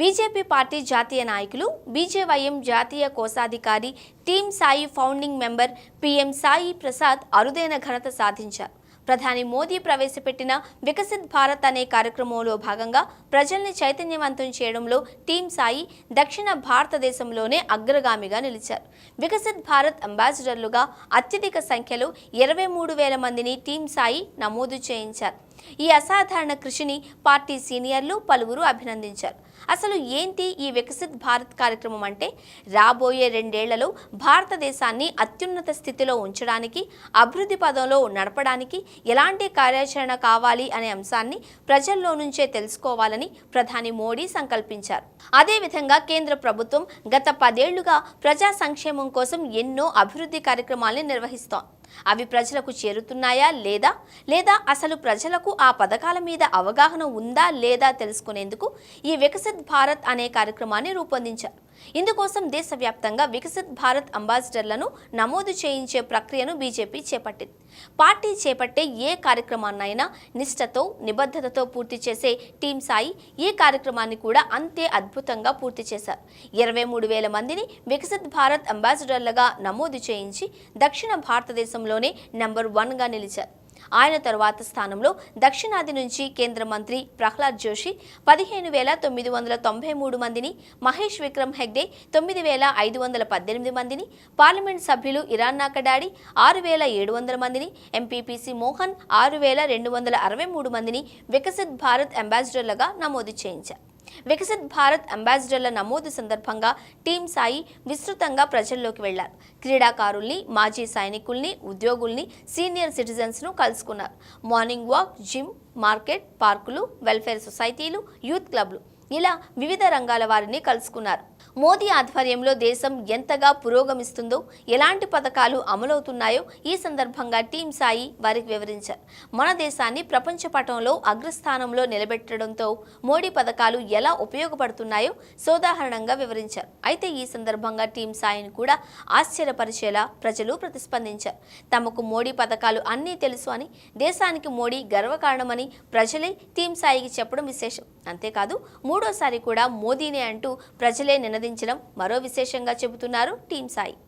BJP party జాతీయ నాయకులు BJYM జాతీయ కోశాధికారి team Sai founding member PM Sai Prasad అరుదైన ఘనత సాధించారు. ప్రధాని మోదీ ప్రవేశపెట్టిన వికసిత్ భారత్ అనే కార్యక్రమంలో భాగంగా ప్రజల్ని చైతన్యవంతం చేయడంలో టీం సాయి దక్షిణ భారతదేశంలోనే అగ్రగామిగా నిలిచారు. వికసిత్ భారత్ అంబాసిడర్లుగా అత్యధిక సంఖ్యలో ఇరవై మూడు వేల మందిని టీం సాయి నమోదు చేయించారు. ఈ అసాధారణ కృషిని పార్టీ సీనియర్లు పలువురు అభినందించారు. అసలు ఏంటి ఈ వికసిత్ భారత్ కార్యక్రమం అంటే? రాబోయే రెండేళ్ళలో భారతదేశాన్ని అత్యున్నత స్థితిలో ఉంచడానికి అభివృద్ధి పదంలో నడపడానికి ఎలాంటి కార్యాచరణ కావాలి అనే అంశాన్ని ప్రజల్లో నుంచే తెలుసుకోవాలని ప్రధాని మోడీ సంకల్పించారు. అదేవిధంగా కేంద్ర ప్రభుత్వం గత పదేళ్ళుగా ప్రజా సంక్షేమం కోసం ఎన్నో అభివృద్ధి కార్యక్రమాల్ని నిర్వహిస్తోంది. అవి ప్రజలకు చేరుతున్నాయా లేదా? లేదా అసలు ప్రజలకు ఆ పథకాల మీద అవగాహన ఉందా లేదా తెలుసుకునేందుకు ఈ వికసిత్ భారత్ అనే కార్యక్రమాన్ని రూపొందించారు. ఇందుకోసం దేశవ్యాప్తంగా వికసిత్ భారత్ అంబాసిడర్లను నమోదు చేయించే ప్రక్రియను బీజేపీ చేపట్టింది. పార్టీ చేపట్టే ఏ కార్యక్రమాన్నైనా నిష్ఠతో నిబద్ధతతో పూర్తి చేసే టీం సాయి ఈ కార్యక్రమాన్ని కూడా అంతే అద్భుతంగా పూర్తి చేశారు. ఇరవై మూడు వేల మందిని వికసిత్ భారత్ అంబాసిడర్లుగా నమోదు చేయించి దక్షిణ భారతదేశంలోనే నెంబర్ వన్గా నిలిచారు. ఆయన తరువాత స్థానంలో దక్షిణాది నుంచి కేంద్ర మంత్రి ప్రహ్లాద్ జోషి పదిహేను వేల తొమ్మిది వందల తొంభై మూడు మందిని మహేష్ విక్రమ్ హెగ్డే తొమ్మిది వేల ఐదు వందల పద్దెనిమిది మందిని పార్లమెంట్ సభ్యులు ఇరాన్ నాకడాడి ఆరు వేల ఏడు వందల మందిని ఎంపీపీసీ మోహన్ ఆరు వేల రెండు వందల అరవై మూడు మందిని వికసిత్ భారత్ అంబాసిడర్లుగా నమోదు చేయించారు. వికసిత్ భారత్ అంబాసిడర్ల నమోదు సందర్భంగా టీం సాయి విస్తృతంగా ప్రజల్లోకి వెళ్ళారు క్రీడాకారుల్ని మాజీ సైనికుల్ని ఉద్యోగుల్ని సీనియర్ సిటిజన్స్ను కలుసుకున్నారు. మార్నింగ్ వాక్ జిమ్ మార్కెట్ పార్కులు వెల్ఫేర్ సొసైటీలు యూత్ క్లబ్లు ఇలా వివిధ రంగాల వారిని కలుసుకున్నారు. మోదీ ఆధ్వర్యంలో దేశం ఎంతగా పురోగమిస్తుందో ఎలాంటి పథకాలు అమలవుతున్నాయో ఈ సందర్భంగా టీం సాయి వారికి వివరించారు. మన దేశాన్ని ప్రపంచ పటంలో అగ్రస్థానంలో నిలబెట్టడంతో మోడీ పథకాలు ఎలా ఉపయోగపడుతున్నాయో సోదాహరణంగా వివరించారు. అయితే ఈ సందర్భంగా టీం సాయిని కూడా ఆశ్చర్యపరిచేలా ప్రజలు ప్రతిస్పందించారు. తమకు మోడీ పథకాలు అన్నీ తెలుసు అని దేశానికి మోడీ గర్వకారణమని ప్రజలే టీం సాయికి చెప్పడం విశేషం. అంతేకాదు మూడోసారి కూడా మోదీనే అంటూ ప్రజలే నినదించడం మరో విశేషంగా చెబుతున్నారు టీం సాయి.